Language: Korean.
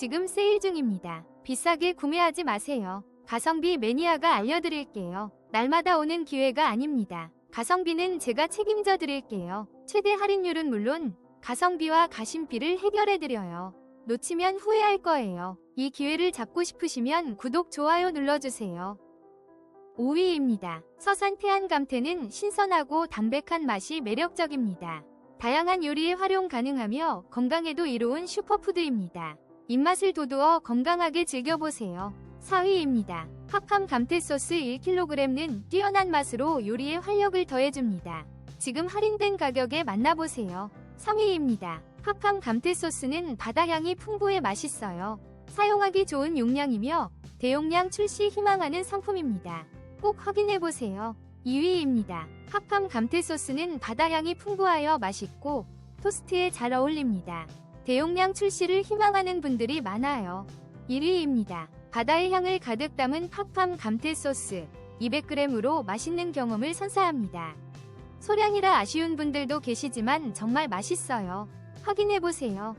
지금 세일 중입니다. 비싸게 구매하지 마세요. 가성비 매니아가 알려드릴게요. 날마다 오는 기회가 아닙니다. 가성비는 제가 책임져 드릴게요. 최대 할인율은 물론 가성비와 가심비를 해결해 드려요. 놓치면 후회할 거예요. 이 기회를 잡고 싶으시면 구독, 좋아요 눌러주세요. 5위입니다. 서산 태안감태는 신선하고 담백한 맛이 매력적입니다. 다양한 요리에 활용 가능하며 건강에도 이로운 슈퍼푸드입니다. 입맛을 돋우어 건강하게 즐겨보세요. 4위입니다. 팝팜 감태소스 1kg는 뛰어난 맛으로 요리에 활력을 더해줍니다. 지금 할인된 가격에 만나보세요. 3위입니다. 팝팜 감태소스는 바다향이 풍부해 맛있어요. 사용하기 좋은 용량이며 대용량 출시 희망하는 상품입니다. 꼭 확인해보세요. 2위입니다. 팝팜 감태소스는 바다향이 풍부하여 맛있고 토스트에 잘 어울립니다. 대용량 출시를 희망하는 분들이 많아요. 1위입니다. 바다의 향을 가득 담은 팝팜 감태 소스 200g으로 맛있는 경험을 선사합니다. 소량이라 아쉬운 분들도 계시지만 정말 맛있어요. 확인해보세요.